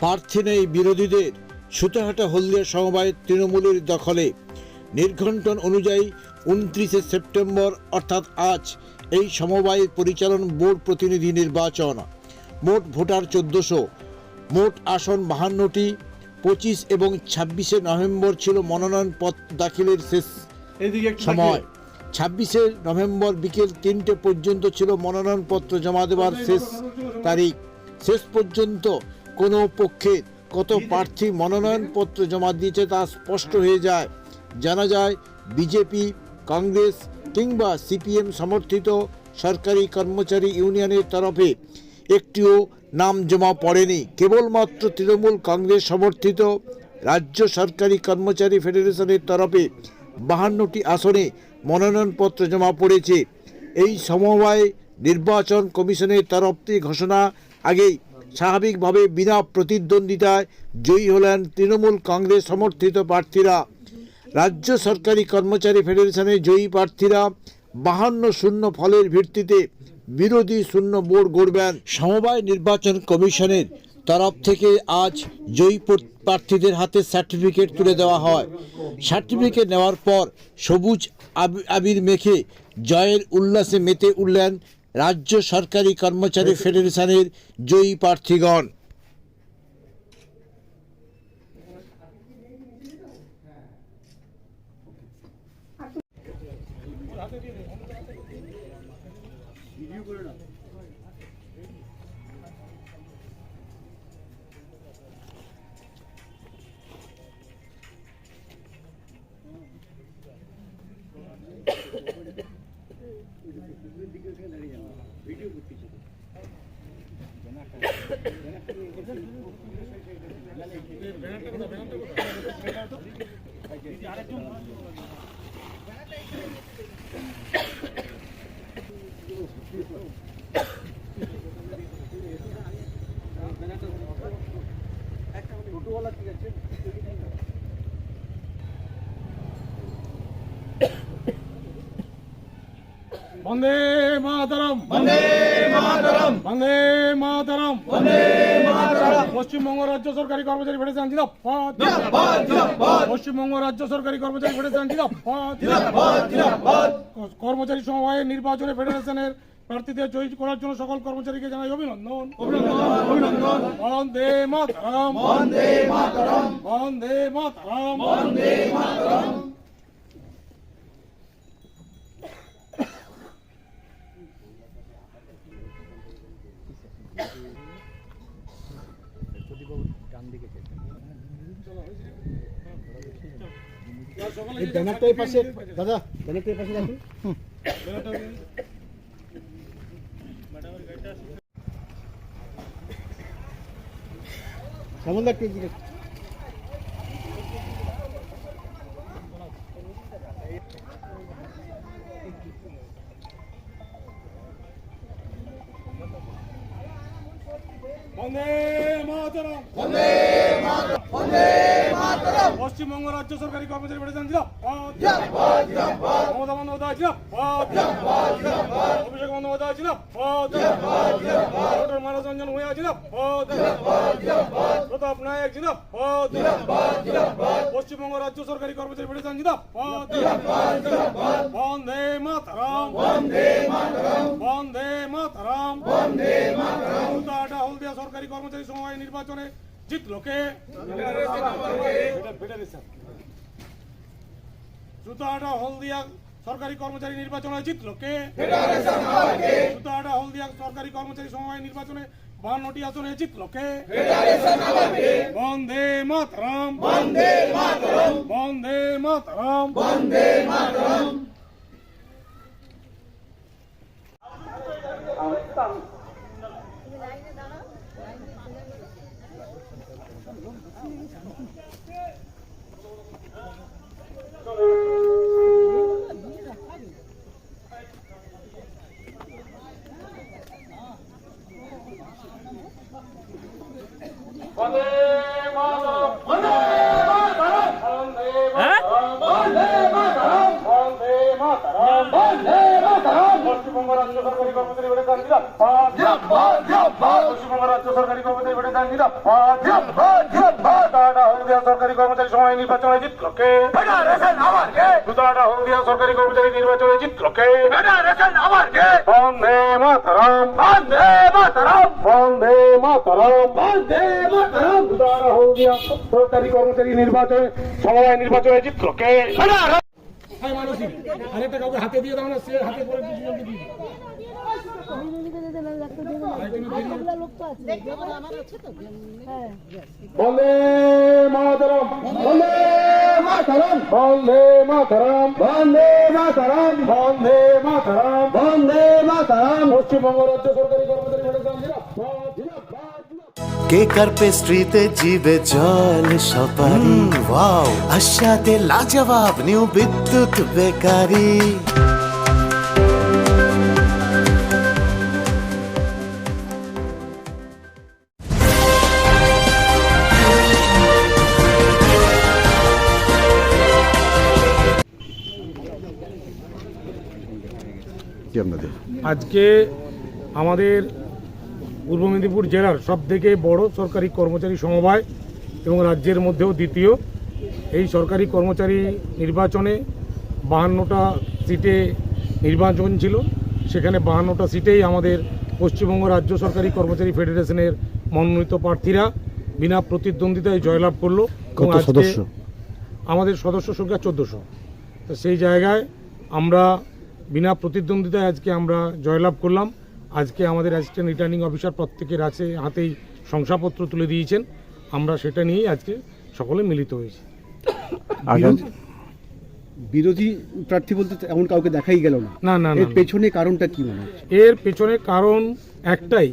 প্রার্থী নেই বিরোধীদের। সুতাহাটা হলদিয়া সমবায় তৃণমূলের দখলে। নির্ঘণ্টন অনুযায়ী উনত্রিশে সেপ্টেম্বর অর্থাৎ আজ এই সমবায়ের পরিচালন বোর্ড প্রতিনিধি নির্বাচন। মোট ভোটার চোদ্দশো। মোট আসন বাহান্নটি। পঁচিশ এবং ছাব্বিশে নভেম্বর ছিল মনোনয়ন মনোনয়নপত্র দাখিলের শেষ সময়। ছাব্বিশে নভেম্বর বিকেল তিনটে পর্যন্ত ছিল মনোনয়নপত্র জমা দেওয়ার শেষ তারিখ। শেষ পর্যন্ত কোনো পক্ষের কত প্রার্থী মনোনয়নপত্র জমা দিয়েছে তা স্পষ্ট হয়ে যায়। জানা যায় বিজেপি কংগ্রেস কিংবা সিপিএম সমর্থিত সরকারি কর্মচারী ইউনিয়নের তরফে একটিও নাম জমা পড়েনি। কেবলমাত্র তৃণমূল কংগ্রেস সমর্থিত রাজ্য সরকারি কর্মচারী ফেডারেশনের তরফে বাহান্নটি আসনে মনোনয়নপত্র জমা পড়েছে। এই সমবায় নির্বাচন কমিশনের তরফ থেকে ঘোষণা আগেই স্বাভাবিকভাবে বিনা প্রতিদ্বন্দ্বিতায় জয়ী হলেন তৃণমূল কংগ্রেস সমর্থিত প্রার্থীরা। রাজ্য সরকারি কর্মচারী ফেডারেশনের জয়ী প্রার্থীরা বাহান্ন শূন্য ফলের ভিত্তিতে বিরোধী শূন্য বোর্ড গড়বেন। সমবায় নির্বাচন কমিশনের তরফ থেকে আজ জয়ী প্রার্থীদের হাতে সার্টিফিকেট তুলে দেওয়া হয়। সার্টিফিকেট নেওয়ার পর সবুজ আবি- আবির মেখে জয়ের উল্লাসে মেতে উঠলেন রাজ্য সরকারি কর্মচারী ফেডারেশনের জয়ী প্রার্থীগণ। আরেকজন বন্দে মাতরম। বন্দে মাতরম। বন্দে মাতরম। বন্দে মাতরম। পশ্চিমবঙ্গ রাজ্য সরকারি কর্মচারী ফেডারেশন জিন্দাবাদ। পশ্চিমবঙ্গ রাজ্য সরকারি কর্মচারী ফেডারেশন জিন্দাবাদ। কর্মচারী সমবায়ের নির্বাচনে ফেডারেশনের প্রার্থীদের জয়ী করার জন্য সকল কর্মচারীকে জানাই অভিনন্দন অভিনন্দন। বন্দে মাতরম। বন্দে মাতরম। বন্দে মাতরম। বন্দে মাতরম। ডান দিকে এই ব্যানারটাই পাশে দাদা ব্যানারটাই পাশে রাখুন কেমন লাগছে পশ্চিমবঙ্গ রাজ্য সরকারি কর্মচারী ফেডারেশন ছিল মমতা বন্দ্যোপাধ্যায় ছিল। অভিষেক বন্দ্যোপাধ্যায় ছিল। ডক্টর মানস রঞ্জন ভূঁয়া ছিল। প্রতাপ নায়ক ছিল। পশ্চিমবঙ্গ রাজ্য সরকারি কর্মচারী ফেডারেশন ছিল বন্দে মাতরম। বন্দে মাতরম। বন্দে মাতরম। বন্দে মাতরম। সরকারি কর্মচারী সমবায় নির্বাচনে জিতলো কে? জুতাহাটা হলদিয়া সরকারি কর্মচারী নির্বাচনে জিতলো কে? জুতাহাটা হলদিয়া সরকারি কর্মচারী সমবায় নির্বাচনে বাহান্নটি আসনে জিতলো কে? বন্দে মাতরম বন্দে মাতরম। বন্দে মাতরম। বন্দে মাতরম বন্দে মাতরম বন্দে মাতরম বন্দে মাতরম বন্দে মাতরম বন্দে মাতরম বন্দে মাতরম পশ্চিমবঙ্গ রাজ্য সরকারি কর্মচারী ফেডারেশন জিন্দাবাদ জিন্দাবাদ জিন্দাবাদ পশ্চিমবঙ্গ রাজ্য সরকারি কর্মচারী বেড়ে দেন দিল দুটাটা হলদিয়া সরকারি কর্মচারী সময় নির্বাচনে জিতলকে। দুটাটা হলদিয়া সরকারি কর্মচারী নির্বাচনে জিতলকে। বন্দে মাতরম। বন্দে মাতরম। বন্দে মাতরম। বন্দে মাতরম। দুটাটা হলদিয়া সরকারি কর্মচারী নির্বাচনে সময় নির্বাচনে জিতলকে। আরেকটা কাউকে হাতে দিয়ে দাও না সে হাতে করে। বন্দে মাতরম বন্দে মাতরম বন্দে মাতরম বন্দে মাতরম বন্দে মাতরম বন্দে মাতরম। পশ্চিমবঙ্গ রাজ্য সরকারি কর্মচারী কেকার পেস্ট্রিতে জিবে জল সপারি ওয়াও আশাতে লাজবাব নিউ বিদ্যুৎ বেকারি। কি আপনাদের? আজকে আমাদের পূর্ব মেদিনীপুর জেলার সব থেকে বড় সরকারি কর্মচারী সমবায় এবং রাজ্যের মধ্যেও দ্বিতীয়। এই সরকারি কর্মচারী নির্বাচনে বাহান্নটা সিটে নির্বাচন ছিল। সেখানে বাহান্নটা সিটেই আমাদের পশ্চিমবঙ্গ রাজ্য সরকারি কর্মচারী ফেডারেশনের মনোনীত প্রার্থীরা বিনা প্রতিদ্বন্দ্বিতায় জয়লাভ করল কত সদস্য? আমাদের সদস্য সংখ্যা চোদ্দোশো। তো সেই জায়গায় আমরা বিনা প্রতিদ্বন্দ্বিতায় আজকে আমরা জয়লাভ করলাম। আজকে আমাদের অ্যাসিস্ট্যান্ট রিটার্নিং অফিসার প্রত্যেকের আছে হাতেই শংসাপত্র তুলে দিয়েছেন। আমরা সেটা নিয়েই আজকে সকলে মিলিত হয়েছি। বিরোধী প্রার্থী বলতে এমন কাউকে দেখাই গেল না। না না না এর পেছনে কারণটা কি মনে হচ্ছে? এর পেছনে কারণ একটাই।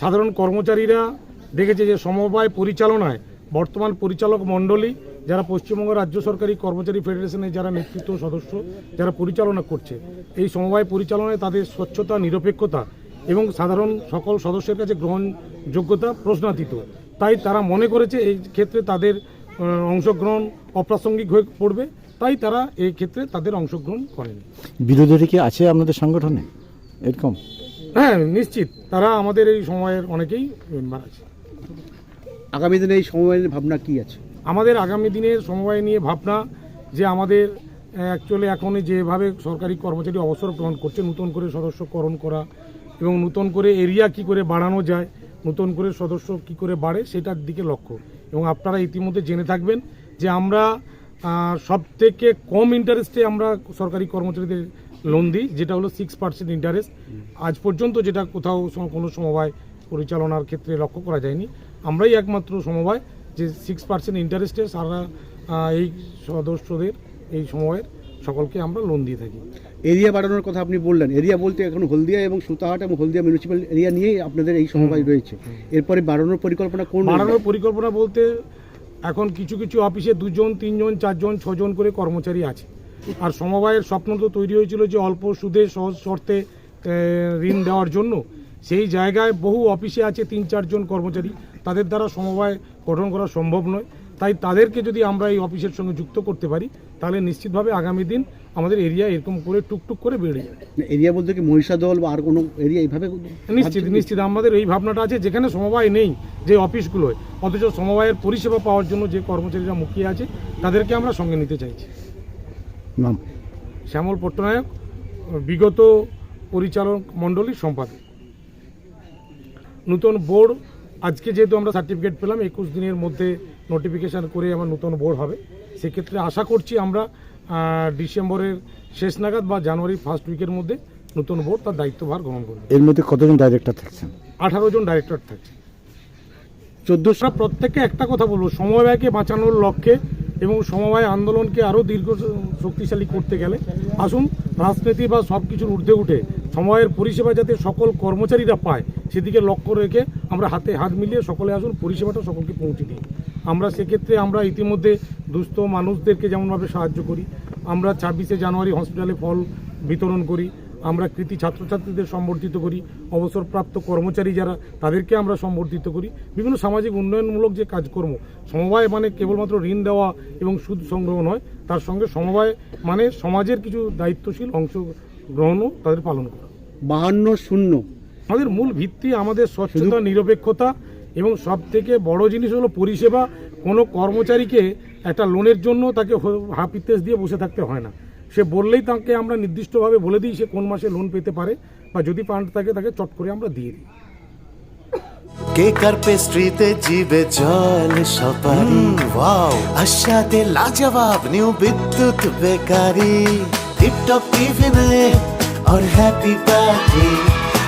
সাধারণ কর্মচারীরা দেখেছে যে সমবায় পরিচালনায় বর্তমান পরিচালক মণ্ডলী যারা পশ্চিমবঙ্গ রাজ্য সরকারি কর্মচারী ফেডারেশনের যারা নেতৃত্ব সদস্য যারা পরিচালনা করছে এই সমবায় পরিচালনায় তাদের স্বচ্ছতা নিরপেক্ষতা এবং সাধারণ সকল সদস্যের কাছে গ্রহণযোগ্যতা প্রশ্নাতীত। তাই তারা মনে করেছে এই ক্ষেত্রে তাদের অংশগ্রহণ অপ্রাসঙ্গিক হয়ে পড়বে। তাই তারা এই ক্ষেত্রে তাদের অংশগ্রহণ করেনি। বিরোধীরা কি আছে আপনাদের সংগঠনে? এরকম? হ্যাঁ নিশ্চিত। তারা আমাদের এই সময়ের অনেকেই মেম্বার আছে। আগামী দিনে এই সময়ের ভাবনা কি আছে? আমাদের আগামী দিনের সমবায় নিয়ে ভাবনা যে আমাদের অ্যাকচুয়ালি এখন যেভাবে সরকারি কর্মচারী অবসর গ্রহণ করছে, নতুন করে সদস্যকরণ করা এবং নতুন করে এরিয়া কি করে বাড়ানো যায়, নতুন করে সদস্য কি করে বাড়ে সেটার দিকে লক্ষ্য। এবং আপনারা ইতিমধ্যে জেনে থাকবেন যে আমরা সব থেকে কম ইন্টারেস্টে আমরা সরকারি কর্মচারীদের লোন দিই, যেটা হলো সিক্স পার্সেন্ট ইন্টারেস্ট আজ পর্যন্ত যেটা কোথাও কোনো সমবায় পরিচালনার ক্ষেত্রে লক্ষ্য করা যায়নি। আমরাই একমাত্র সমবায়। যে সিক্স পার্সেন্ট ইন্টারেস্টে সারা এই সদস্যদের এই সময়ের সকলকে আমরা লোন দিয়ে থাকি। এরিয়া বাড়ানোর কথা আপনি বললেন। এরিয়া বলতে এখন হলদিয়া এবং সুতাহাট এবং হলদিয়া মিউনিসিপ্যাল এরিয়া নিয়েই আপনাদের এই সমবায় রয়েছে। এরপরে বাড়ানোর পরিকল্পনা কোন বাড়ানোর পরিকল্পনা বলতে এখন কিছু কিছু অফিসে দুজন তিনজন চারজন ছজন করে কর্মচারী আছে। আর সমবায়ের স্বপ্ন তো তৈরি হয়েছিল যে অল্প সুদে সহজ শর্তে ঋণ দেওয়ার জন্য। সেই জায়গায় বহু অফিসে আছে তিন চারজন কর্মচারী। তাদের দ্বারা সমবায় গঠন করা সম্ভব নয়। তাই তাদেরকে যদি আমরা এই অফিসের সঙ্গে যুক্ত করতে পারি তাহলে নিশ্চিতভাবে আগামী দিন আমাদের এরিয়া এরকম করে টুকটুক করে বেড়ে যাবে। এরিয়া বলতে কি মহিষাদল বা আর কোনো এরিয়া এইভাবে নিশ্চিত নিশ্চিত। আমাদের এই ভাবনাটা আছে যেখানে সমবায় নেই যে অফিসগুলোয় অথচ সমবায়ের পরিষেবা পাওয়ার জন্য যে কর্মচারীরা মুখিয়ে আছে তাদেরকে আমরা সঙ্গে নিতে চাইছি। নাম? শ্যামল পট্টনায়ক বিগত পরিচালক মণ্ডলীর সম্পাদক। নতুন বোর্ড আজকে যেহেতু আমরা সার্টিফিকেট পেলাম একুশ দিনের মধ্যে নোটিফিকেশান করে আমার নতুন বোর্ড হবে। সেক্ষেত্রে আশা করছি আমরা ডিসেম্বরের শেষ নাগাদ বা জানুয়ারি ফার্স্ট উইকের মধ্যে নতুন বোর্ড তার দায়িত্বভার গ্রহণ করবে। এর মধ্যে কতজন ডাইরেক্টর থাকছেন? আঠারো জন ডাইরেক্টর থাকছে। চোদ্দোশো আমরা প্রত্যেককে একটা কথা বলব সমবায়কে বাঁচানোর লক্ষ্যে এবং সমবায় আন্দোলনকে আরও দীর্ঘ শক্তিশালী করতে গেলে আসুন রাজনীতি বা সব কিছুর ঊর্ধ্বে উঠে সময়ের পরিষেবা যাতে সকল কর্মচারীরা পায় সেদিকে লক্ষ্য রেখে আমরা হাতে হাত মিলিয়ে সকলে আসুন, পরিষেবাটা সকলকে পৌঁছে দিই আমরা সেক্ষেত্রে আমরা ইতিমধ্যে দুস্থ মানুষদেরকে যেমনভাবে সাহায্য করি, আমরা ছাব্বিশে জানুয়ারি হসপিটালে ফল বিতরণ করি, আমরা কৃতি ছাত্রছাত্রীদের সম্বর্ধিত করি, অবসরপ্রাপ্ত কর্মচারী যারা, তাদেরকে আমরা সম্বর্ধিত করি। বিভিন্ন সামাজিক উন্নয়নমূলক যে কাজকর্ম, সমবায় মানে কেবলমাত্র ঋণ দেওয়া এবং সুদ সংগ্রহ নয়, তার সঙ্গে সমবায় মানে সমাজের কিছু দায়িত্বশীল অংশগ্রহণও তাদের পালন করা। বাহান্ন শূন্য। আমাদের মূল ভিত্তি আমাদের স্বচ্ছতা নিরপেক্ষতা এবং সব থেকে বড় জিনিস হলো পরিষেবা কোনো কর্মচারীকে একটা লোনের জন্য তাকে হ- হাফ ইতেশ দিয়ে বসে থাকতে হয় না সে বললেই তাকে আমরা নির্দিষ্টভাবে বলে দিই সে কোন মাসে লোন পেতে পারে বা যদি ফান্ড থাকে তাকে চট করে আমরা দিয়ে দিই কেক আর পেস্ট্রিতে জিবে জল সপারি ওয়াও আশাতে লাজবাব নিউ বিদ্যুৎ বেকারি টিপটপ টিফিনে और हैप्पी पार्टी